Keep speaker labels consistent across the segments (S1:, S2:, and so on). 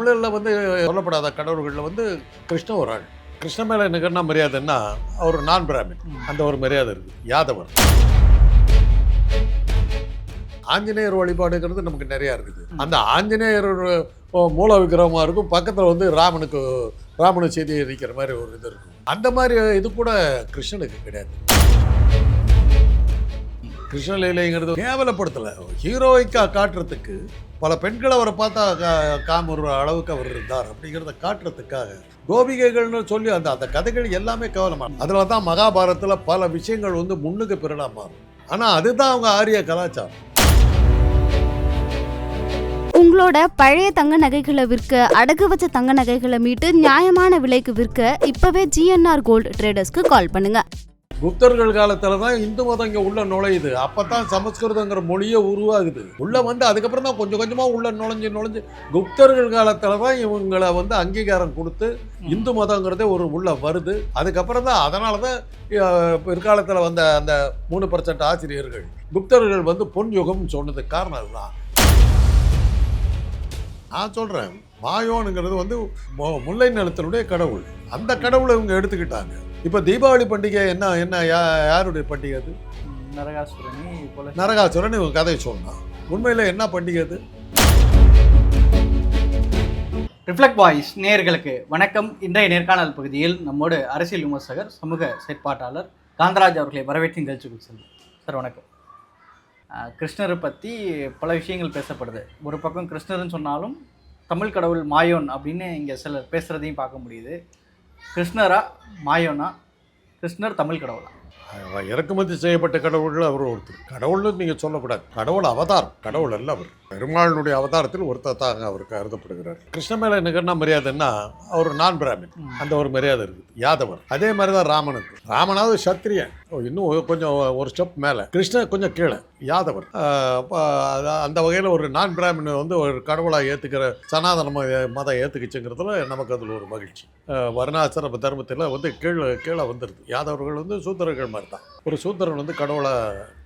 S1: தமிழில் வந்து சொல்லப்படாத கடவுள்களில் வந்து கிருஷ்ண ஒரு ஆள். கிருஷ்ண மேலே எனக்கு என்ன? மரியாதைன்னா அவர் நான் பிராமின் அந்த ஒரு மரியாதை இருக்குது யாதவர். ஆஞ்சநேயர் வழிபாடுங்கிறது நமக்கு நிறையா இருக்குது. அந்த ஆஞ்சநேயர் மூல விக்கிரமாக இருக்கும். பக்கத்தில் வந்து ராமனுக்கு ராமனு செய்தி இருக்கிற மாதிரி ஒரு இது இருக்கும். அந்த மாதிரி இது கூட கிருஷ்ணனுக்கு கிடையாது. கிருஷ்ணலீலைங்கிறது கேவலப்படுத்தலை. ஹீரோய்க்கா காட்டுறதுக்கு பல பெண்கள் அவரை பார்த்தா கா- காம அளவுக்கு அவர் இருந்தார் அப்படிங்கிறத காட்டுறதுக்காக கோபிகைகள்னு சொல்லி அந்த அந்த கதைகள் எல்லாமே கேவலமான அதில் தான் மகாபாரதத்தில் பல விஷயங்கள் வந்து முன்னுக்கு பிறடா மாறும். ஆனால் அதுதான் அவங்க ஆரிய கலாச்சாரம்.
S2: உங்களோட பழைய தங்க நகைகளை விற்க அடகு வச்ச தங்க நகைகளை மீட்டு நியாயமான விலைக்கு விற்க இப்பவே ஜிஎன்ஆர் கோல்டு ட்ரேடர்ஸ்க்கு கால் பண்ணுங்க.
S1: குப்தர்கள் காலத்தில் தான் இந்து மதம் இங்கே உள்ள நுழையுது. அப்போ தான் சமஸ்கிருதங்கிற மொழியே உருவாகுது. உள்ளே வந்து அதுக்கப்புறம் தான் கொஞ்சம் கொஞ்சமாக உள்ள நுழைஞ்சு நுழைஞ்சு குப்தர்கள் காலத்தில் தான் இவங்களை வந்து அங்கீகாரம் கொடுத்து இந்து மதங்கிறதே ஒரு உள்ள வருது. அதுக்கப்புறம் தான் அதனால தான் பிற்காலத்தில் வந்த அந்த மூணு பர்சன்ட் ஆசிரியர்கள் குப்தர்கள் வந்து பொன் யுகம்னு சொன்னதுக்கு காரணம் அதுதான். நான் சொல்கிறேன் மாயோனுங்கிறது வந்து முல்லை நிலத்தினுடைய கடவுள். அந்த கடவுளை இவங்க எடுத்துக்கிட்டாங்க. இப்போ தீபாவளி பண்டிகை என்ன என்ன யா யாருடைய பண்டிகை அது?
S3: நரகாசுரனி போல.
S1: நரகாசுரன் இவங்க கதையை சொன்னான் உண்மையில் என்ன பண்டிகை அது?
S3: ரிஃப்ளெக்ட் வாய்ஸ் நேயர்களுக்கு வணக்கம். இன்றைய நேர்காணல் பகுதியில் நம்மோடு அரசியல் விமர்சகர் சமூக செயற்பாட்டாளர் காந்தராஜ் அவர்களை வரவேற்று நிகழ்ச்சிக்கு செல்லும் சார் வணக்கம். கிருஷ்ணரை பற்றி பல விஷயங்கள் பேசப்படுது. ஒரு பக்கம் கிருஷ்ணர்னு சொன்னாலும் தமிழ் கடவுள் மாயோன் அப்படின்னு இங்கே சிலர் பேசுகிறதையும் பார்க்க முடியுது. கிருஷ்ணரா மாயோனா கிருஷ்ணர் தமிழ் கடவுளா?
S1: இறக்குமதி செய்யப்பட்ட கடவுள்கள் அவர் ஒருத்தர். கடவுள்னு நீங்கள் சொல்லக்கூடாது. கடவுள் அவதார் கடவுள் அல்ல அவர். பெருமாளுடைய அவதாரத்தில் ஒருத்தர் தான் அவர் கருதப்படுகிறார். கிருஷ்ண மேலே எனக்கு என்ன? மரியாதைன்னா அவர் நான் பிராமின் அந்த ஒரு மரியாதை இருக்குது. யாதவர். அதே மாதிரி தான் ராமனுக்கு. ராமனாவது சத்திரியன் இன்னும் கொஞ்சம் ஒரு ஸ்டெப் மேலே. கிருஷ்ணன் கொஞ்சம் கீழே. யாதவர். அந்த வகையில் ஒரு நான் பிராமின் வந்து ஒரு கடவுளாக ஏற்றுக்கிற சனாதன மத- மதம் ஏற்றுக்குச்சுங்கிறதுல நமக்கு அதில் ஒரு மகிழ்ச்சி. வர்ணாசிரம தர்மத்தில் வந்து கீழே கீழே வந்துடுது யாதவர்கள் வந்து சூத்திரர்கள் மாதிரி தான் ஒரு சூத்திரன் வந்து கடவுளை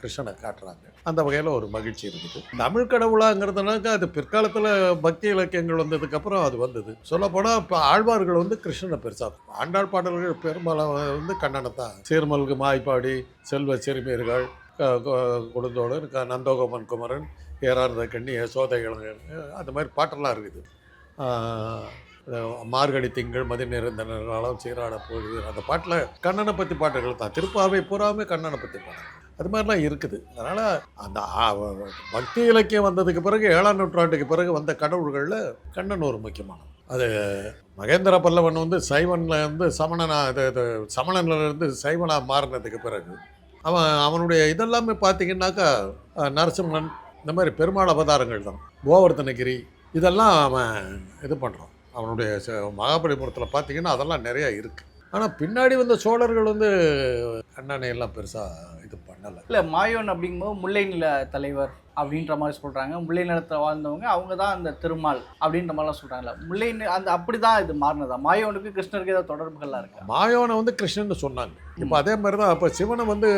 S1: கிருஷ்ணனை காட்டுறாங்க. அந்த வகையில் ஒரு மகிழ்ச்சி இருக்குது. தமிழ் கடவுளாங்கிறதுனாக்க அது பிற்காலத்தில் பக்தி இலக்கியங்கள் வந்ததுக்கப்புறம் அது வந்தது. சொல்லப்போனால் இப்போ ஆழ்வார்கள் வந்து கிருஷ்ணனை பெருசாக ஆண்டாள் பாடல்கள் பெரும்பாலும் வந்து கண்ணனை தான் சீர்மல்கு மாய்ப்பாடி செல்வ சிறுமியர்கள் குடும்பத்தோடு க- நந்தோகமன் குமரன் ஏறார்ந்த கண்ணி யசோதை இளைஞர் அந்த மாதிரி பாட்டெல்லாம் இருக்குது. மார்கழி திங்கள் மதி நிறைந்த சீராட போகுது அந்த பாட்டில் கண்ணனை பற்றி பாட்டுகள் தான். திருப்பாவை பூராமே கண்ணனை பற்றி பாடல் அது மாதிரிலாம் இருக்குது. அதனால் அந்த பக்தி இலக்கியம் வந்ததுக்கு பிறகு ஏழாம் நூற்றாண்டுக்கு பிறகு வந்த கடவுள்களில் கண்ணன் ஒரு முக்கியமானது அது மகேந்திர பல்லவன் வந்து சைவனில் இருந்து சமணனா இது இது சமணன்லேருந்து சைவனாக மாறினதுக்கு பிறகு அவன் அவனுடைய இதெல்லாமே பார்த்தீங்கன்னாக்கா நரசிம்மன் இந்த மாதிரி பெருமாள் அவதாரங்கள் தான். கோவர்த்தனகிரி இதெல்லாம் அவன் இது பண்ணுறான் அவனுடைய மகாபலிபுரத்தில் பார்த்தீங்கன்னா அதெல்லாம் நிறையா இருக்குது ஆனால் பின்னாடி வந்த சோழர்கள் வந்து கண்ணனை எல்லாம் பெருசாக
S3: இல்லை மாயோன் அப்படிங்கும்போது முல்லை நில தலைவர் அப்படின்ற மாதிரி சொல்கிறாங்க முல்லை நிலத்தில் வாழ்ந்தவங்க அவங்க தான் அந்த திருமால் அப்படின்ற மாதிரிலாம் சொல்கிறாங்கல்ல முல்லை அந்த அப்படி தான் இது மாறினதா? மாயோனுக்கு கிருஷ்ணருக்கு ஏதாவது தொடர்புகள்லாம் இருக்கா?
S1: மாயோனை வந்து கிருஷ்ணன் சொன்னாங்க. இப்போ அதே மாதிரி தான் அப்போ சிவனை வந்து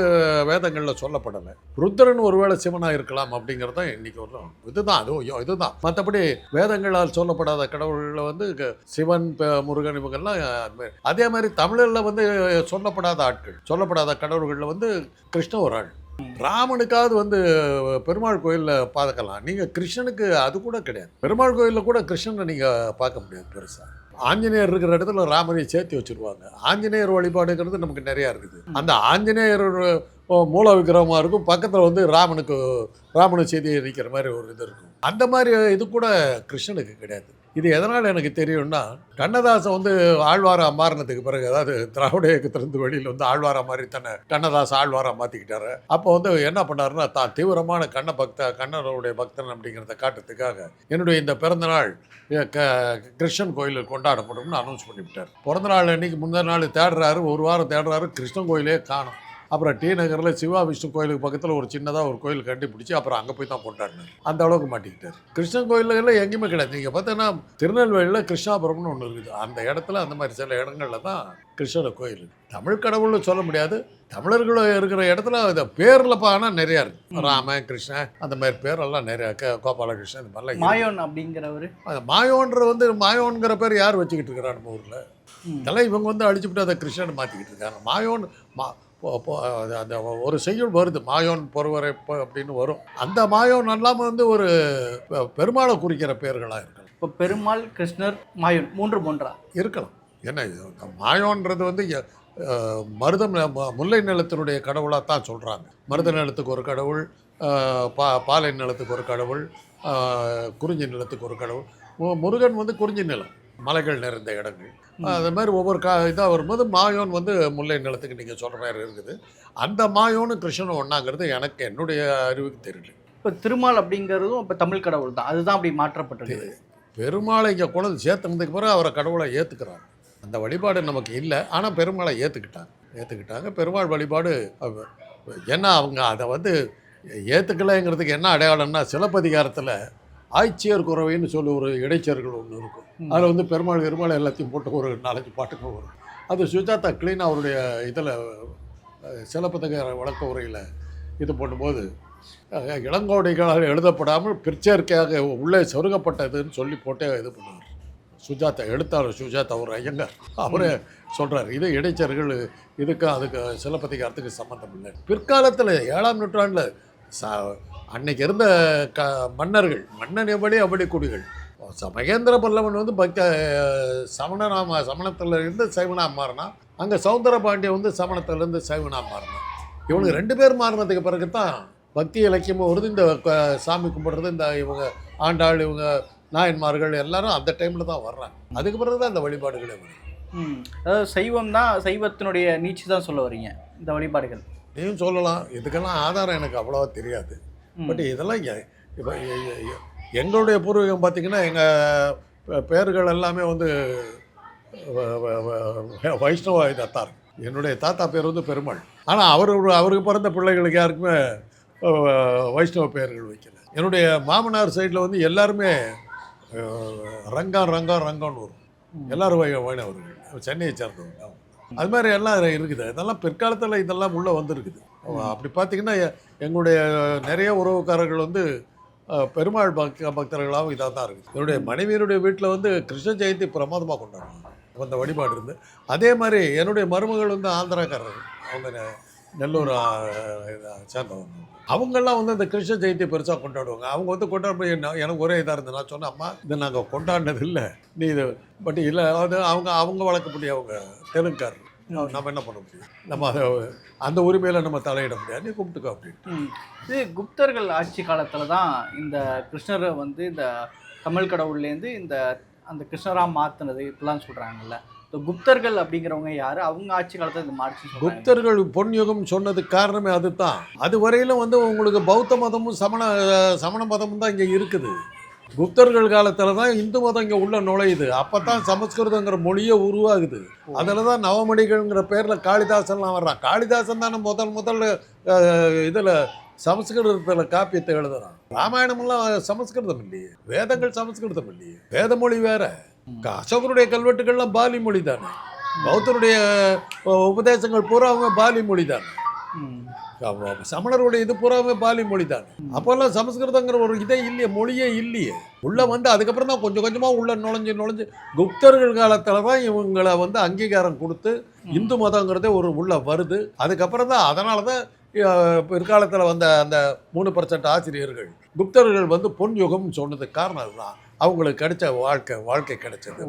S1: வேதங்களில் சொல்லப்படலை. ருத்ரன் ஒருவேளை சிவனாக இருக்கலாம் அப்படிங்கிறது தான் இன்னைக்கு ஒரு இதுதான். அது ஐயோ, இதுதான். மற்றபடி வேதங்களால் சொல்லப்படாத கடவுள்களில் வந்து சிவன் முருகன் இவங்கெல்லாம் அது மாதிரி. அதே மாதிரி தமிழில் வந்து சொல்லப்படாத ஆட்கள் சொல்லப்படாத கடவுள்களில் வந்து கிருஷ்ண ஒரு ஆள். ராமனுக்காவது வந்து பெருமாள் கோயிலில் பார்க்கலாம் நீங்கள் கிருஷ்ணனுக்கு அது கூட கிடையாது. பெருமாள் கோயிலில் கூட கிருஷ்ணனை நீங்கள் பார்க்க முடியாது பெருசாக ஆஞ்சநேயர் இருக்கிற இடத்துல ராமனை சேர்த்து வச்சிருவாங்க. ஆஞ்சநேயர் வழிபாடுங்கிறது நமக்கு நிறையா இருக்குது. அந்த ஆஞ்சநேயர் மூல விக்கிரகமாக இருக்கும். பக்கத்தில் வந்து ராமனுக்கு ராமனு செய்தி இருக்கிற மாதிரி ஒரு இது இருக்கும். அந்த மாதிரி இது கூட கிருஷ்ணனுக்கு கிடையாது. இது எதனால் எனக்கு தெரியும்னா கண்ணதாசன் வந்து ஆழ்வாரா மாறினதுக்கு பிறகு அதாவது திராவிட இயக்கத்திலிருந்து வெளியில் வந்து ஆழ்வாரா மாதிரி தன்னை கண்ணதாசன் ஆழ்வாரா மாற்றிக்கிட்டாரு அப்போ வந்து என்ன பண்ணாருன்னா தான் தீவிரமான கண்ண பக்த கண்ணனுடைய பக்தன் அப்படிங்கிறத காட்டுறதுக்காக என்னுடைய இந்த பிறந்தநாள் க கிருஷ்ணன் கோயிலில் கொண்டாடப்படும்னு அனௌன்ஸ் பண்ணிவிட்டார். பிறந்த நாள் அன்னைக்கு முந்தின நாள் தேடுறாரு ஒரு வாரம் தேடுறாரு கிருஷ்ணன் கோயிலே காணும். அப்புறம் டி நகரில் சிவா விஷ்ணு கோயிலுக்கு பக்கத்தில் ஒரு சின்னதாக ஒரு கோயில் கண்டுபிடிச்சி அப்புறம் அங்கே போய் தான் கொண்டாடினார். அந்த அளவுக்கு மாட்டிக்கிட்டார். கிருஷ்ணன் கோயில்கள் எங்கேயுமே கிடையாது. நீங்கள் பார்த்தீங்கன்னா திருநெல்வேலியில் கிருஷ்ணாபுரம்னு ஒன்று இருக்குது. அந்த இடத்துல அந்த மாதிரி சில இடங்கள்ல தான் கிருஷ்ணர் கோயில் தமிழ் கடவுள்னு சொல்ல முடியாது. தமிழர்கள் இருக்கிற இடத்துல அந்த பேரில் பானா நிறையா இருக்கு. ராம கிருஷ்ணன் அந்த மாதிரி பேரெல்லாம் நிறையா க- கோபாலகிருஷ்ணன் இந்த மாதிரிலாம்.
S3: மாயோன் அப்படிங்கிறவர்.
S1: அந்த மாயோன்ற வந்து மாயோன்கிற பேர் யார் வச்சுக்கிட்டு இருக்கிறா நம்ம ஊரில்? இதெல்லாம் இவங்க வந்து அழிச்சுவிட்டு அதை கிருஷ்ணன் மாற்றிக்கிட்டு இருக்காங்க மாயோன் மா அந்த ஒரு செய்யுள் வருது. மாயோன் பொறுவரை அப்படின்னு வரும். அந்த மாயோன் அல்லாமல் வந்து ஒரு பெருமாளை குறிக்கிற பேர்களாக இருக்கலாம்.
S3: இப்போ பெருமாள் கிருஷ்ணர் மாயோன் மூன்று மூன்றா
S1: இருக்கலாம். என்ன இது மாயோன்றது வந்து மருதம் முல்லை நிலத்தினுடைய கடவுளாக தான் சொல்கிறாங்க மருத நிலத்துக்கு ஒரு கடவுள் பா பாலை நிலத்துக்கு ஒரு கடவுள் குறிஞ்சி நிலத்துக்கு ஒரு கடவுள். முருகன் வந்து குறிஞ்சி நிலம் மலைகள் நிறைந்த இடங்கள். அது மாதிரி ஒவ்வொரு கா இதாக வரும்போது மாயோன் வந்து முல்லை நிலத்துக்கு நீங்கள் சொல்கிற மாதிரி இருக்குது. அந்த மாயோனும் கிருஷ்ணனும் ஒன்றாங்கிறது எனக்கு என்னுடைய அறிவுக்கு தெரியல.
S3: இப்போ திருமால் அப்படிங்கிறதும் இப்போ தமிழ் கடவுள் தான். அதுதான் அப்படி மாற்றப்பட்டிருக்கு
S1: பெருமாளை இங்கே கொண்டு வந்து சேர்த்துனதுக்கு பிறகு அவரை கடவுளை ஏற்றுக்கிறாங்க அந்த வழிபாடு நமக்கு இல்லை. ஆனால் பெருமாளை ஏற்றுக்கிட்டாங்க ஏற்றுக்கிட்டாங்க பெருமாள் வழிபாடு ஏன்னா அவங்க அதை வந்து ஏற்றுக்கலைங்கிறதுக்கு என்ன அடையாளம்னா சிலப்பதிகாரத்தில் ஆய்ச்சியர் குறவைன்னு சொல்லி ஒரு இடைச்சர்கள் ஒன்று இருக்கும். அதில் வந்து பெருமாள் பெருமாள் எல்லாத்தையும் போட்டு ஒரு நாலஞ்சு பாட்டுக்கு வரும். அது சுஜாதா க்ளீன் அவருடைய இதில் சிலப்பதிகார வழக்க உரையில் இது பண்ணும்போது அஹ், இளங்கோடிகளால் எழுதப்படாமல் பிற்சேர்க்கையாக உள்ளே சொருகப்பட்டதுன்னு சொல்லி போட்டே இது பண்ணுவார். சுஜாதா எழுத்தாளர் சுஜாதா ஒரு ஐயங்கார். அவரே சொல்கிறார் இது இடைச்சர்கள் இதுக்கு அதுக்கு சிலப்பதிகாரத்துக்கு சம்மந்தம் இல்லை. பிற்காலத்தில் ஏழாம் நூற்றாண்டில் ச அன்னைக்கு இருந்த க மன்னர்கள் மன்னன் எப்படி அப்படி குடிகள். மகேந்திர பல்லவன் வந்து பக்த சமணனாம சமணத்தில் இருந்து சைவனா மாறினா அங்கே சௌந்தர பாண்டியன் வந்து சமணத்திலேருந்து சைவனா மாறினான். இவனுக்கு ரெண்டு பேர் மாறினதுக்கு பிறகு தான் பக்தி இலக்கியமும் வருது. இந்த சாமி கும்பிடுறது இந்த இவங்க ஆண்டாள் இவங்க நாயன்மார்கள் எல்லாரும் அந்த டைமில் தான் வர்றாங்க. அதுக்கு பிறகு தான் இந்த வழிபாடுகளே வருது
S3: அதாவது சைவம் தான் சைவத்தினுடைய நீட்சி தான் சொல்ல வரீங்க இந்த வழிபாடுகள்.
S1: நீயும் சொல்லலாம். இதுக்கெல்லாம் ஆதாரம் எனக்கு அவ்வளோவா தெரியாது. பட் இதெல்லாம் இப்போ எங்களுடைய பூர்வீகம் பார்த்திங்கன்னா எங்கள் பேர்கள் எல்லாமே வந்து வைஷ்ணவ இருக்கு என்னுடைய தாத்தா பேர் வந்து பெருமாள். ஆனால் அவர் அவருக்கு பிறந்த பிள்ளைகளுக்கு யாருக்குமே வைஷ்ணவ பெயர்கள் வைக்கல. என்னுடைய மாமனார் சைடில் வந்து எல்லாருமே ரங்கம் ரங்கம் ரங்கம்னு வரும். எல்லாரும் வைணவர்கள். சென்னையை சேர்ந்தவங்க. அது மாதிரி எல்லாம் இருக்குது. இதெல்லாம் பிற்காலத்தில் இதெல்லாம் உள்ளே வந்திருக்குது. அப்படி பார்த்தீங்கன்னா எங்களுடைய நிறைய உறவுக்காரர்கள் வந்து பெருமாள் பக்த பக்தர்களாகவும் இதாக தான் இருக்குது என்னுடைய மனைவியினுடைய வீட்டில் வந்து கிருஷ்ண ஜெயந்தி பிரமாதமாக கொண்டாடுவாங்க. அந்த வழிபாடு இருந்து. அதே மாதிரி என்னுடைய மருமகள் வந்து ஆந்திராக்காரர். அவங்க நெல்லூர் சேர்ந்தவங்க. அவங்கெல்லாம் வந்து அந்த கிருஷ்ண ஜெயந்தி பெருசாக கொண்டாடுவாங்க. அவங்க வந்து கொண்டாடும்போது என்ன எனக்கு ஒரே இதாக இருந்தது. நான் சொன்னேன் அம்மா இதை நாங்கள் கொண்டாடினது இல்லை. நீ இது பட் இல்லை அது அவங்க அவங்க வளர்க்கப்படி அவங்க தெலுங்குக்காரர். நம்ம என்ன பண்ண முடியும்? நம்ம அதை அந்த உரிமையில் நம்ம தலையிட முடியாது. நீ கும்பிட்டுக்கோ அப்படின்னு.
S3: இது குப்தர்கள் ஆட்சி காலத்தில் தான் இந்த கிருஷ்ணரை வந்து இந்த தமிழ் கடவுள்லேருந்து இந்த அந்த கிருஷ்ணரா மாற்றினது இப்படிலாம் சொல்கிறாங்கல்ல இந்த குப்தர்கள் அப்படிங்கிறவங்க யார்? அவங்க ஆட்சி காலத்தில் இது மாற்றி.
S1: குப்தர்கள் பொன்யுகம் சொன்னதுக்கு காரணமே அதுதான். அது வரையிலும் வந்து உங்களுக்கு பௌத்த மதமும் சமண சமண மதமும் தான் இங்கே இருக்குது. குப்தர்கள் காலத்தில் தான் இந்து மதம் இங்கே உள்ள நுழையுது. அப்போ தான் சமஸ்கிருதங்கிற மொழியே உருவாகுது. அதில் தான் நவமணிகள்ங்கிற பேரில் காளிதாசன்லாம் வர்றான். காளிதாசன் தானே முதல் முதல்ல இதில் சமஸ்கிருதத்தில் காப்பியத்தை எழுதுறான். ராமாயணமெல்லாம் சமஸ்கிருதம் இல்லையே. வேதங்கள் சமஸ்கிருதம் இல்லையே. வேத மொழி வேற அசோகருடைய கல்வெட்டுகள்லாம் பாலி மொழி தானே. பௌத்தருடைய உபதேசங்கள் பூரா அவங்க பாலி மொழி தானே. சமணருடைய இது பூராவுமே பாலி மொழி தானே. அப்போல்லாம் சமஸ்கிருதங்கிற ஒரு இதே இல்லையே மொழியே இல்லையே. உள்ள வந்து அதுக்கப்புறம் தான் கொஞ்சம் கொஞ்சமாக உள்ள நுழைஞ்சு நுழைஞ்சு குப்தர்கள் காலத்தில் தான் இவங்களை வந்து அங்கீகாரம் கொடுத்து இந்து மதங்கிறதே ஒரு உள்ள வருது. அதுக்கப்புறம் தான் அதனால தான் பிற்காலத்தில் வந்த அந்த மூணு பர்சன்ட் ஆசிரியர்கள் குப்தர்கள் வந்து பொன் யுகம்னு சொன்னதுக்கு காரணம் அதுதான் அவங்களுக்கு கிடைச்ச வாழ்க்கை வாழ்க்கை கிடைச்சது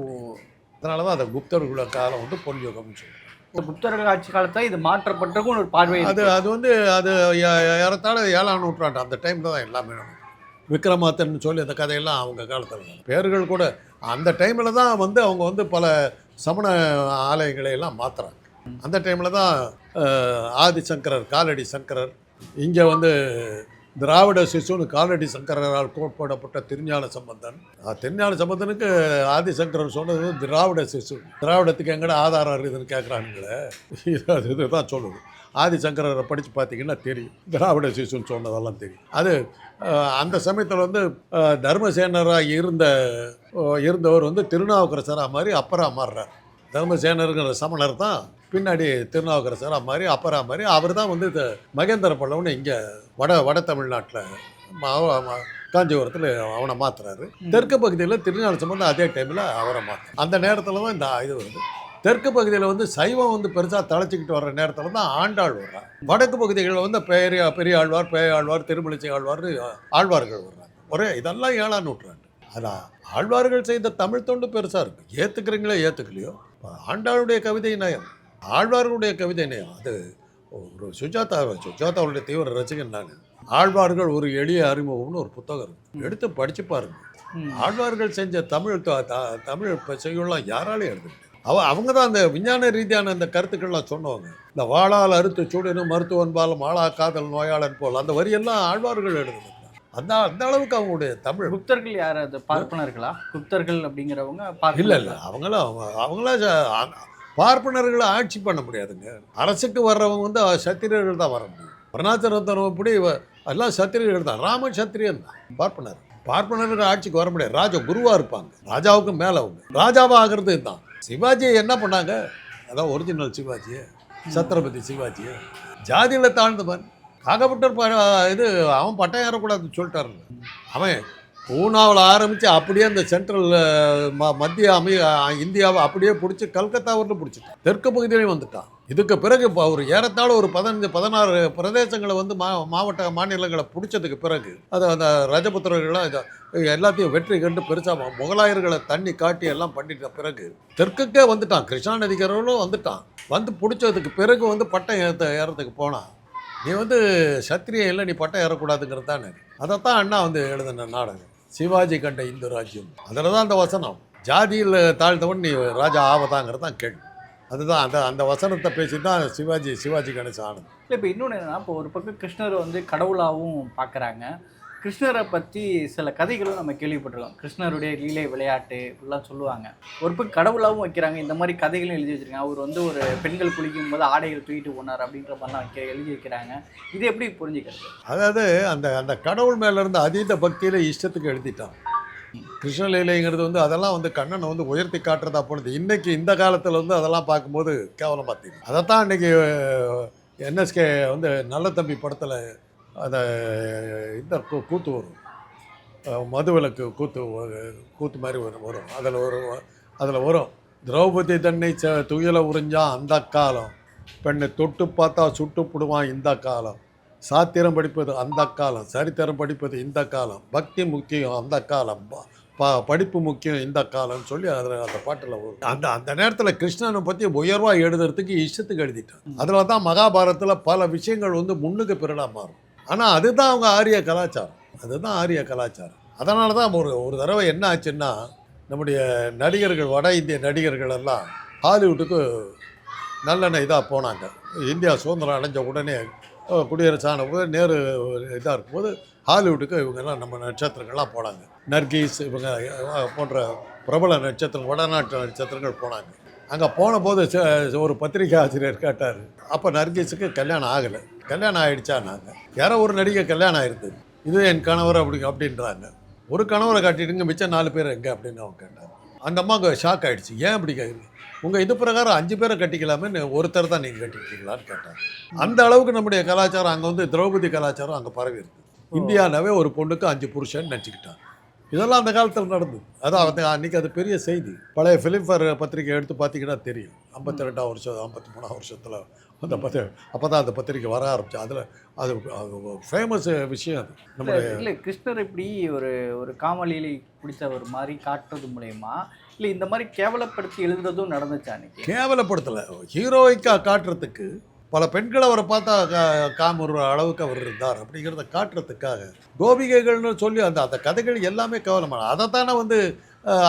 S1: அதனால தான் அந்த குப்தர்கள காலம் வந்து பொன் யுகம்னு சொல்லுவாங்க.
S3: புத்தர்கள் ஆட்சி காலத்தில் இது மாற்றப்பட்டிருக்கும் ஒரு பார்வை
S1: அது அது வந்து அது ஏ- ஏறத்தாழ ஏழாம் நூற்றாண்டு அந்த டைமில் தான் எல்லாமே. விக்ரமாத்தன் சொல்லி அந்த கதையெல்லாம் அவங்க காலத்தில் பேர்கள் கூட அந்த டைமில் தான் வந்து அவங்க வந்து பல சமண ஆலயங்களை எல்லாம் மாற்றுறாங்க அந்த டைமில் தான் ஆதிசங்கரர் காலடி சங்கரர் இங்கே வந்து திராவிட சிசுன்னு காலடி சங்கரரால் கோட்பாடப்பட்ட திருஞான சம்பந்தன். திருஞான சம்பந்தனுக்கு ஆதிசங்கரர் சொன்னது திராவிட சிசு. திராவிடத்துக்கு எங்கட ஆதாரம் இருக்குதுன்னு கேட்குறானுங்களே இது அது இதுதான் சொல்லுது. ஆதிசங்கரரை படித்து பார்த்தீங்கன்னா தெரியும். திராவிட சிசுன்னு சொன்னதெல்லாம் தெரியும். அது அந்த சமயத்தில் வந்து தர்மசேனராக இருந்த இருந்தவர் வந்து திருநாவுக்கரசராக மாதிரி அப்பராக மாறுறார். தர்மசேனருங்கிற சமணர் தான் பின்னாடி திருநாவுக்கரசராக மாதிரி அப்பரா மாதிரி அவர் தான் வந்து மகேந்திர பல்லவன் இங்கே வட வட தமிழ்நாட்டில் காஞ்சிபுரத்தில் அவனை மாத்துறாரு. தெற்கு பகுதியில் திருநாள் சம்பந்தம் அதே டைமில் அவரை மாற்று அந்த நேரத்தில் தான் இந்த இது வருது. தெற்கு பகுதியில் வந்து சைவம் வந்து பெருசாக தழைச்சிக்கிட்டு வர்ற நேரத்தில் தான் ஆண்டாள் வர்றாங்க வடக்கு பகுதிகளில் வந்து பெரிய பெரிய ஆழ்வார் பேய ஆழ்வார் திருமலிசை ஆழ்வார் ஆழ்வார்கள் வர்றாங்க. ஒரே இதெல்லாம் ஏழாம் நூற்றாண்டு. அதான் ஆழ்வார்கள் செய்த தமிழ் தொண்டு பெருசாக இருக்கு. ஏற்றுக்கிறீங்களோ ஏற்றுக்கலையோ ஆண்டாளுடைய கவிதை நயம். ஆழ்வார்களுடைய கவிதை அது ஒரு சுஜாதா சுஜாதாவுடைய தீவிர ரசிகன் நான். ஆழ்வார்கள் ஒரு எளிய அறிமுகம்னு ஒரு புத்தகம் எடுத்து படிச்சு பாருங்க. ஆழ்வார்கள் செஞ்ச தமிழ் தமிழ் செய்யுள்ளாம் யாராலையும் எழுத முடியாது. அவ அவங்க தான் அந்த விஞ்ஞான ரீதியான அந்த கருத்துக்கள்லாம் சொன்னவங்க. இந்த வாழால் அறுத்து சூடனும் மருத்துவன் பாலம் ஆளா காதல் நோயாளன் போல் அந்த வரியெல்லாம் ஆழ்வார்கள் எழுதுனது அந்த அந்த அளவுக்கு அவங்களுடைய தமிழ்.
S3: குப்தர்கள் யார்? அது பார்ப்பனர்களா? குப்தர்கள் அப்படிங்கிறவங்க
S1: இல்லை? இல்லை. அவங்களாம் அவங்க- அவங்களாம் பார்ப்பனர்களை ஆட்சி பண்ண முடியாதுங்க. அரசுக்கு வர்றவங்க வந்து சத்திரியர்கள் தான் வர முடியும். அருணாச்சலத்தனம் எல்லாம் சத்திரியர்கள் தான். ராம சத்திரியன் தான். பார்ப்பனர். பார்ப்பனர்கள் ஆட்சிக்கு வர முடியாது. ராஜா குருவாக இருப்பாங்க. ராஜாவுக்கு மேலே அவங்க. ராஜாவாக ஆகிறது தான் சிவாஜியை என்ன பண்ணாங்க? அதான் ஒரிஜினல் சிவாஜியை. சத்ரபதி சிவாஜியை. ஜாதியில் தாழ்ந்தவன். காகப்பட்டர் இது அவன் பட்டம் ஏறக்கூடாதுன்னு சொல்லிட்டாரு அவன் பூனாவில் ஆரம்பித்து அப்படியே அந்த சென்ட்ரல் ம மத்திய அமை இந்தியாவை அப்படியே பிடிச்சி கல்கத்தாவில் பிடிச்சிட்டான். தெற்கு பகுதியிலையும் வந்துட்டான். இதுக்கு பிறகு இப்போ ஒரு ஏறத்தாழ ஒரு பதினஞ்சு பதினாறு பிரதேசங்களை வந்து மா மாவட்ட மாநிலங்களை பிடிச்சதுக்கு பிறகு அதை அந்த ரஜபுத்திரர்கள்லாம் இதை எல்லாத்தையும் வெற்றி கண்டு பெருசாக முகலாயர்களை தண்ணி காட்டி எல்லாம் பண்ணிட்ட பிறகு தெற்குக்கே வந்துட்டான். கிருஷ்ணா நதிக்கரவனும் வந்துட்டான். வந்து பிடிச்சதுக்கு பிறகு வந்து பட்டம் ஏற்ற ஏறதுக்கு போனான் நீ வந்து சத்திரியம் இல்லை நீ பட்டம் ஏறக்கூடாதுங்கிறது தானே அதைத்தான் அண்ணா வந்து எழுதின நாடகம். சிவாஜி கண்ட இந்து ராஜ்யம். அதில் தான் அந்த வசனம். ஜாதியில் தாழ்ந்தவன் நீ ராஜா ஆவதாங்கிறது தான் கேள்வி. அதுதான் அந்த அந்த வசனத்தை பேசி தான் சிவாஜி சிவாஜி கணேசன் ஆனது.
S3: இல்லை இப்போ இன்னொன்று என்னன்னா இப்போ ஒரு பக்கம் கிருஷ்ணர் வந்து கடவுளாகவும் பார்க்குறாங்க கிருஷ்ணரை பற்றி சில கதைகளும் நம்ம கேள்விப்பட்டிருக்கோம். கிருஷ்ணருடைய லீலை விளையாட்டு இப்படிலாம் சொல்லுவாங்க. ஒரு பக்கம் கடவுளாகவும் வைக்கிறாங்க. இந்த மாதிரி கதைகளும் எழுதி வச்சிருக்காங்க. அவர் வந்து ஒரு பெண்கள் குளிக்கும் போது ஆடைகள் தூக்கிட்டு போனார் அப்படின்ற மாதிரிலாம் வைக்க எழுதி வைக்கிறாங்க. இது எப்படி புரிஞ்சுக்கிறது?
S1: அதாவது அந்த அந்த கடவுள் மேலேருந்து அதீத பக்தியில் இஷ்டத்துக்கு எழுதிட்டான். கிருஷ்ணலீலைங்கிறது வந்து அதெல்லாம் வந்து கண்ணனை வந்து உயர்த்தி காட்டுறதா போனது இன்னைக்கு இந்த காலத்தில் வந்து அதெல்லாம் பார்க்கும்போது கேவலமாக பார்த்தீங்க அதைத்தான் இன்னைக்கு என்எஸ்கே வந்து நல்ல தம்பி படத்தில் அந்த இந்த கூத்து வரும். மதுவிலக்கு கூத்து கூத்து மாதிரி வரும் வரும். அதில் ஒரு அதில் வரும். திரௌபதி தன்னை ச துயில உறிஞ்சான் அந்த காலம். பெண்ணை தொட்டு பார்த்தா சுட்டு புடுவான் இந்த காலம். சாத்திரம் படிப்பது அந்த காலம். சரித்திரம் படிப்பது இந்த காலம். பக்தி முக்கியம் அந்த காலம். ப- படிப்பு முக்கியம் இந்த காலம்னு சொல்லி அதில் அந்த பாட்டில் வரும். அந்த அந்த நேரத்தில் கிருஷ்ணனை பற்றி உயர்வாக எழுதுறதுக்கு இஷ்டத்துக்கு எழுதிட்டான். அதில் தான் மகாபாரதத்தில் பல விஷயங்கள் வந்து முன்னுக்கு பிறடாக மாறும். ஆனால் அதுதான் அவங்க ஆரிய கலாச்சாரம். அதுதான் ஆரிய கலாச்சாரம். அதனால தான் ஒரு ஒரு தடவை என்ன ஆச்சுன்னா நம்முடைய நடிகர்கள் வட இந்திய நடிகர்கள் எல்லாம் ஹாலிவுட்டுக்கு நல்லெண்ணெய் இதாக போனாங்க. இந்தியா சுதந்திரம் அடைஞ்ச உடனே குடியரசான குடியரசு ஆன போது நேரு இதாக இருக்கும்போது ஹாலிவுட்டுக்கு இவங்கெல்லாம் நம்ம நட்சத்திரங்கள்லாம் போனாங்க. நர்கீஸ் இவங்க போன்ற பிரபல நட்சத்திரம் வடநாட்டு நட்சத்திரங்கள் போனாங்க. அங்கே போன போது ஒரு பத்திரிகை ஆசிரியர் கேட்டார். அப்போ நர்கீஸுக்கு கல்யாணம் ஆகலை. கல்யாணம் ஆயிடுச்சான்னாங்க. யாரோ ஒரு நடிகை கல்யாணம் ஆயிருந்தது. இது என் கணவர் அப்படி அப்படின்றாங்க. ஒரு கணவரை காட்டிட்டுங்க மிச்சம் நாலு பேர் எங்கே அப்படின்னு அவங்க கேட்டாங்க. அந்த அம்மாவுக்கு ஷாக் ஆயிடுச்சு. ஏன் அப்படி கேட்குறீங்க உங்கள் இது பிரகாரம் அஞ்சு பேரை கட்டிக்கலாமே ஒருத்தர் தான் நீங்கள் கட்டிக்கிட்டீங்களான்னு கேட்டாங்க. அந்த அளவுக்கு நம்முடைய கலாச்சாரம் அங்கே வந்து திரௌபதி கலாச்சாரம் அங்கே பரவி இருக்கு. இந்தியானாவே ஒரு பொண்ணுக்கு அஞ்சு புருஷன் நினச்சிக்கிட்டாங்க. இதெல்லாம் அந்த காலத்தில் நடந்தது. அதான் வந்து அன்றைக்கி அது பெரிய செய்தி. பழைய ஃபிலிம்ஃபேர் பத்திரிக்கை எடுத்து பார்த்தீங்கன்னா தெரியும். ஐம்பத்தி ரெண்டாம் வருஷம் ஐம்பத்தி மூணாம் வருஷத்தில் அந்த பத்திரி அப்போ தான் அந்த பத்திரிக்கை வர ஆரம்பிச்சு. அதில் அது ஃபேமஸ் விஷயம் அது. நம்முடைய
S3: இல்லை கிருஷ்ணர் இப்படி ஒரு ஒரு காமலீலை பிடிச்ச ஒரு மாதிரி காட்டுறது மூலயமா இல்லை இந்த மாதிரி கேவலப்படுத்தி எழுதுறதும் நடந்துச்சா அன்னைக்கு?
S1: கேவலப்படுத்தலை. ஹீரோய்க்காக காட்டுறதுக்கு பல பெண்கள் அவரை பார்த்தா கா- காமுற அளவுக்கு அவர் இருந்தார் அப்படிங்கிறத காட்டுறதுக்காக. கோபிகைகள்னு சொல்லி அந்த அந்த கதைகள் எல்லாமே கேவலமான தானே வந்து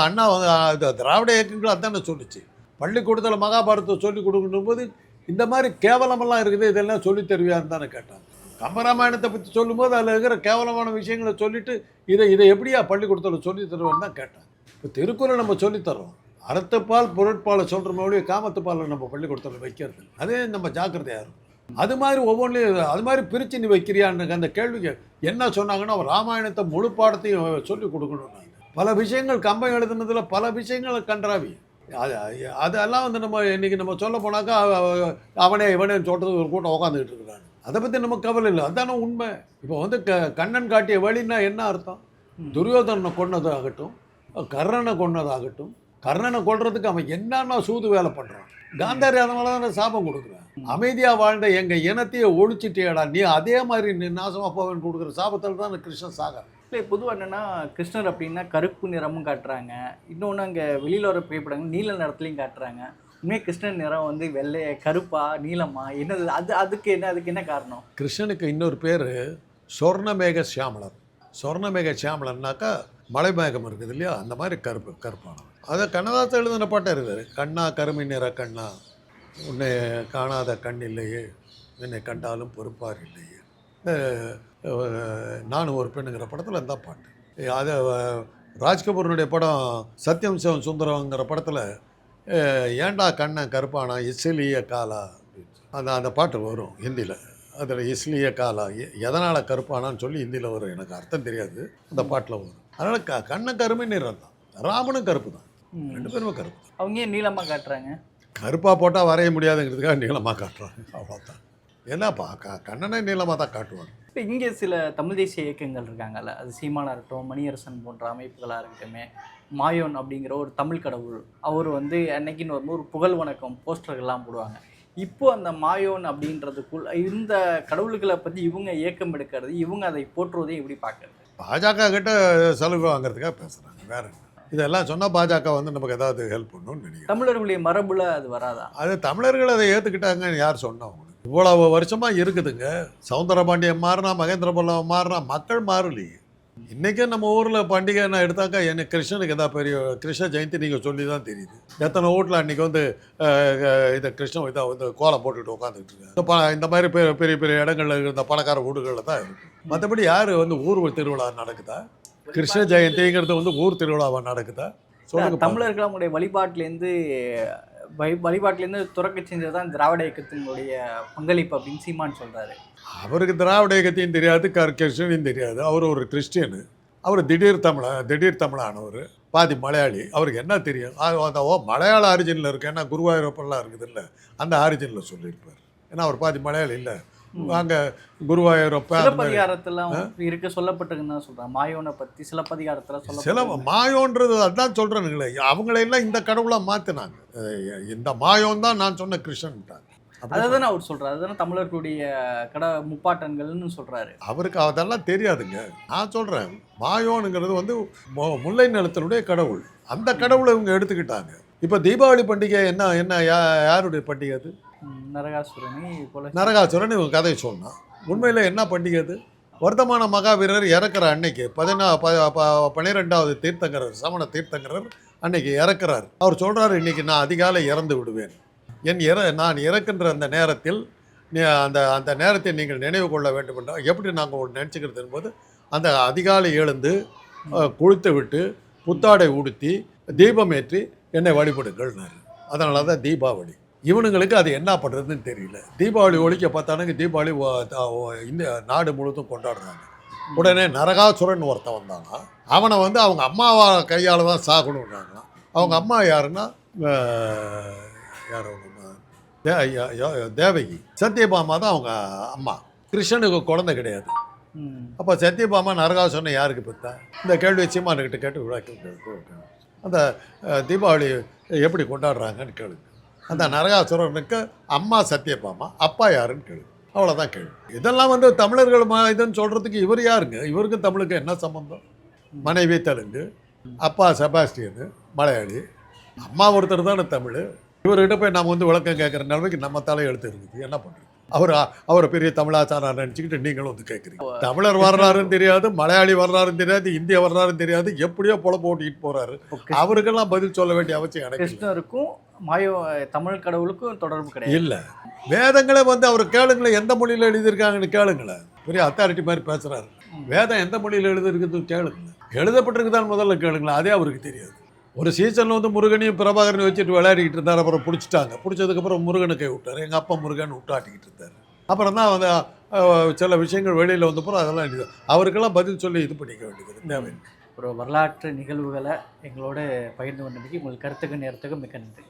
S1: அண்ணா வந்து இது திராவிட இயக்கங்கள் அதானே சொல்லிச்சு. பள்ளிக்கூடத்தில் மகாபாரதத்தை சொல்லி கொடுக்கணும் போது இந்த மாதிரி கேவலமெல்லாம் இருக்குது இதெல்லாம் சொல்லி தருவியான்னு தானே கேட்டாங்க. கம்பராமாயணத்தை பற்றி சொல்லும்போது அதில் இருக்கிற கேவலமான விஷயங்களை சொல்லிட்டு இதை இதை எப்படியா பள்ளிக்கூடத்தில் சொல்லி தருவேன்னு தான் கேட்டாங்க. இப்போ திருக்குறள் நம்ம சொல்லித்தரோம் அறத்துப்பால் பொருட்பாலை சொல்கிற மொழியை காமத்துப்பாலை நம்ம பள்ளிக்கூடத்தில் வைக்கிறது. அதே நம்ம ஜாக்கிரதையாக இருக்கும். அது மாதிரி ஒவ்வொன்றிலையும் அது மாதிரி பிரித்து நீ வைக்கிறியான்னு அந்த கேள்விக்கு என்ன சொன்னாங்கன்னா ராமாயணத்தை முழு பாடத்தையும் சொல்லி கொடுக்கணும். பல விஷயங்கள் கம்பம் எழுதுனதுல பல விஷயங்களை கன்றாவி. அது அதெல்லாம் வந்து நம்ம இன்னைக்கு நம்ம சொல்ல போனாக்கா அவ- அவ- அவனே இவனே சொல்றது ஒரு கூட்டம் உட்காந்துக்கிட்டு இருக்கிறாங்க. அதை பற்றி நம்ம கவலை இல்லை. அதானே உண்மை. இப்போ வந்து க கண்ணன் காட்டிய வழின்னா என்ன அர்த்தம்? துரியோதனனை கொன்னதாகட்டும் கர்ணனை கொன்னதாகட்டும் கர்ணனை கொல்றதுக்கு அவன் என்னென்ன சூது வேலை பண்ணுறான் காந்தாரி அதனால தானே சாபம் கொடுக்குறான். அமைதியாக வாழ்ந்த எங்கள் இனத்தையே ஒழிச்சிட்டேடா நீ அதே மாதிரி நாசமாக போவேன்னு கொடுக்குற சாபத்தில் தான் கிருஷ்ணன் சாகர்.
S3: இல்லை பொதுவாக என்னன்னா கிருஷ்ணர் அப்படின்னா கருப்பு நிறமும் காட்டுறாங்க. இன்னொன்று அங்கே வெளியில் வர புகைப்படங்கள் நீல நிறத்துலையும் காட்டுறாங்க. உண்மையாக கிருஷ்ணன் நிறம் வந்து வெள்ளை கருப்பா நீலமா? என்னது அது அதுக்கு என்ன அதுக்கு என்ன காரணம்?
S1: கிருஷ்ணனுக்கு இன்னொரு பேர் சொர்ணமேக சியாமலர். சொர்ணமேக சியாமலர்னாக்கா மலைமேகம் இருக்குது இல்லையா? அந்த மாதிரி கருப்பு கருப்பானவன் அதை கண்ணதாசன் எழுதின பாட்டை இருக்குது கண்ணா கருமை நிற கண்ணா உன்னை காணாத கண் இல்லையே என்னை கண்டாலும் பொறுப்பார் இல்லையே. நானும் ஒரு பெண்ணுங்கிற படத்தில் இந்த பாட்டு. அதை அஹ், படம் சத்யம் சிவம் சுந்தரங்கிற படத்தில் ஏண்டா கண்ணன் கருப்பானா இசிலிய காலா அந்த அந்த பாட்டு வரும் ஹிந்தியில் அதில் இஸ்லிய காலா எ- எதனால் கருப்பானான்னு சொல்லி ஹிந்தியில் வரும். எனக்கு அர்த்தம் தெரியாது. அந்த பாட்டில் வரும். அதனால் க கண்ணன் கருமை நிறம் தான் ராமனும் கருப்பு தான். ரெண்டு பேருமே கருப்பு.
S3: அவங்க ஏன் நீளமாக காட்டுறாங்க?
S1: கருப்பாக போட்டால் வரைய முடியாதுங்கிறதுக்காக நீளமாக காட்டுறாங்க. அவ்வளோதான் என்னப்பா க கண்ணனை நீளமாக தான் காட்டுவாங்க.
S3: இப்போ இங்கே சில தமிழ் தேசிய இயக்கங்கள் இருக்காங்கல்ல. அது சீமானா இருக்கட்டும் மணியரசன் போன்ற அமைப்புகளாக இருக்கட்டுமே மாயோன் அப்படிங்கிற ஒரு தமிழ் கடவுள் அவர் வந்து அன்னைக்குன்னு வரும்போது ஒரு புகழ் வணக்கம் போஸ்டர்கள்லாம் போடுவாங்க. இப்போ அந்த மாயோன் அப்படின்றதுக்குள் இந்த கடவுள்களை பற்றி இவங்க இயக்கம் எடுக்கிறது இவங்க அதை போற்றுவதை எப்படி பார்க்கறது?
S1: பாஜக கிட்ட சலுகை வாங்குறதுக்காக பேசுகிறாங்க வேற இதெல்லாம் சொன்னால் பாஜக வந்து நமக்கு ஏதாவது ஹெல்ப் பண்ணணும்னு நினைக்கிறேன்.
S3: தமிழர்களுடைய மரபுல அது வராதா?
S1: அது தமிழர்கள் அதை ஏற்றுக்கிட்டாங்கன்னு யார் சொன்னா? இவ்வளவு வருஷமாக இருக்குதுங்க. சவுந்தரபாண்டியன் மாறினா மகேந்திர பல்லவன் மாறினா மக்கள் மாறலையே. இன்றைக்கே நம்ம ஊரில் பண்டிகை நான் எடுத்தாக்கா எனக்கு கிருஷ்ணனுக்கு எதாவது பெரிய கிருஷ்ண ஜெயந்தி நீங்கள் சொல்லி தான் தெரியுது. எத்தனை வீட்டில் அன்றைக்கி வந்து இதை கிருஷ்ணன் இதை வந்து கோலம் போட்டுக்கிட்டு உட்காந்துக்கிட்டு இருக்காங்க இந்த இந்த மாதிரி பெரிய பெரிய பெரிய இடங்கள்ல இருந்த பணக்கார வீடுகளில் தான் இருக்குது மற்றபடி யார் வந்து ஊர் திருவிழா நடக்குதா? கிருஷ்ண ஜெயந்திங்கிறது வந்து ஊர் திருவிழாவா நடக்குதா? சொல்லுங்க.
S3: தமிழர்கள் அவங்களுடைய வழிபாட்டிலேருந்து வழி வழிபாட்டிலேருந்து துறக்க செஞ்சது தான் திராவிட இயக்கத்தினுடைய பங்களிப்பு அப்படின்னு சீமான் சொல்றாரு.
S1: அவருக்கு திராவிட இயக்கத்தையும் தெரியாது கர் கிறிஸ்டியனையும் தெரியாது. அவர் ஒரு கிறிஸ்டியனு. அவர் திடீர் தமிழ திடீர் தமிழானவர் பாதி மலையாளி. அவருக்கு என்ன தெரியும்? அந்த ஓ மலையாள ஆரிஜினில் இருக்கு ஏன்னா குருவாயூரப்பெல்லாம் இருக்குது இல்லை அந்த ஆரிஜினில் சொல்லியிருப்பார். ஏன்னா அவர் பாதி மலையாளி இல்லை. குருவாயூரப்ப அந்த மாதிரி.
S3: சிலப்பதிகாரத்தெல்லாம் இருக்க சொல்லப்பட்டிருக்குன்னு தான் சொல்றாங்க மாயோனை பத்தி சிலப்பதிகாரத்துல
S1: சில
S3: சொல்ல
S1: மாயோன்றது அதான் சொல்கிறேனுங்களே அவங்களையெல்லாம் இந்த கடவுளாக மாற்றினாங்க இந்த மாயோன் தான் நான் சொன்ன கிருஷ்ணன்ட்டாங்க
S3: அதுதானே அவர் சொல்றாரு. அதுதானே தமிழர்களுடைய கட முப்பாட்டன்கள்னு சொல்றாரு.
S1: அவருக்கு அதெல்லாம் தெரியாதுங்க. நான் சொல்கிறேன் மாயோனுங்கிறது வந்து முல்லை நிலத்தினுடைய கடவுள். அந்த கடவுளை இவங்க எடுத்துக்கிட்டாங்க. இப்போ தீபாவளி பண்டிகை என்ன என்ன யாருடைய பண்டிகை அது?
S3: நரகாசுரனை போல
S1: நரகாசுரன் இவங்க கதையை சொன்னான். உண்மையில் என்ன பண்டிகை அது வர்த்தமான மகாவீரர் இறக்குற அன்னைக்கு பதினா ப ப- பன்னிரெண்டாவது தீர்த்தங்கரர் சமண தீர்த்தங்கரர் அன்னைக்கு இறக்குறார். அவர் சொல்கிறாரு இன்னைக்கு நான் அதிகாலை இறந்து விடுவேன். என் இற நான் இறக்கின்ற அந்த நேரத்தில் நீ அந்த அந்த நேரத்தை நீங்கள் நினைவு கொள்ள வேண்டும் என்றால் எப்படி நாங்கள் ஒன்று நினச்சிக்கிறது? என்பது அந்த அதிகாலை எழுந்து குளித்து விட்டு புத்தாடை உடுத்தி தீபம் ஏற்றி என்னை வழிபடுங்கள்னாரு அதனால தான் தீபாவளி. இவனுங்களுக்கு அது என்ன பண்ணுறதுன்னு தெரியல. தீபாவளி ஒழிக்க பார்த்தானுங்க தீபாவளி ஒ- த- ஒ- இந்த நாடு முழுவதும் கொண்டாடுறாங்க. உடனே நரகாசுரன் ஒருத்தன் வந்தானா? அவனை வந்து அவங்க அம்மாவா கையால் தான் சாகணும்னாங்களாம். அவங்க அம்மா யாருன்னா? யார் தேவகி. சத்யபாமா தான் அவங்க அம்மா. கிருஷ்ணனுக்கு குழந்தை கிடையாது. அப்போ சத்யபாமா நரகாசுரனை யாருக்கு பெற்றா இந்த கேள்வி சீமானுக்கிட்ட கேட்டு கேட்டு அந்த தீபாவளி எப்படி கொண்டாடுறாங்கன்னு கேளுங்க. அந்த நரகாசுரனுக்கு அம்மா சத்யபாமா அப்பா யாருன்னு கேளுங்க அவ்வளோதான் கேள்வி இதெல்லாம் வந்து தமிழர்கள் மா இதுன்னு சொல்கிறதுக்கு இவர் யாருங்க? இவருக்கும் தமிழுக்கு என்ன சம்மந்தம் மனைவி தெலுங்கு அப்பா செபாஸ்டியனு மலையாளி. அம்மா ஒருத்தர் தானே தமிழ். இவர்கிட்ட போய் நம்ம வந்து விளக்கம் கேட்குற நிலைமைக்கு நம்ம தலை எழுத்து இருக்குது. என்ன பண்ணுறது அவர் அவர் பெரிய தமிழாச்சாரா நினச்சிக்கிட்டு நீங்களும் வந்து கேட்குறீங்க தமிழர் வரலாறுன்னு தெரியாது மலையாளி வரலாறுன்னு தெரியாது இந்திய வரலாறுன்னு தெரியாது எப்படியோ பொழப்பு
S3: இப்போ கிருஷ்ண-
S1: அவருக்கெல்லாம் பதில் சொல்ல வேண்டிய அவசியம் எனக்கு.
S3: கிருஷ்ணருக்கும் மாயோ தமிழ் கடவுளுக்கும் தொடர்பு கிடையாது.
S1: இல்ல. வேதங்களே வந்து அவர் கேளுங்களேன் எந்த மொழியில் எழுதியிருக்காங்கன்னு கேளுங்களேன். பெரிய அத்தாரிட்டி மாதிரி பேசுறாரு. வேதம் எந்த மொழியில் எழுதிருக்குதுன்னு கேளுங்களேன். எழுதப்பட்டிருக்குதான் முதல்ல கேளுங்களேன் அதே அவருக்கு தெரியாது. ஒரு சீசனில் வந்து முருகனையும் பிரபாகரனையும் வச்சுட்டு விளையாடிக்கிட்டு இருந்தார். அப்புறம் பிடிச்சிட்டாங்க. பிடிச்சதுக்கப்புறம் முருகனை கை விட்டார். எங்கள் அப்பா முருகன் விட்டாட்டிக்கிட்டு இருந்தார். அப்புறம் தான் வந்து சில விஷயங்கள் வெளியில் வந்த போகிறோம் அதெல்லாம் இது அவருக்கெல்லாம் பதில் சொல்லி இது பண்ணிக்க வேண்டியது. தேவை
S3: ஒரு வரலாற்று நிகழ்வுகளை எங்களோட பகிர்ந்து கொண்டமைக்கு உங்கள் கருத்துக்கு நேரத்துக்கு மிக்க நன்றி.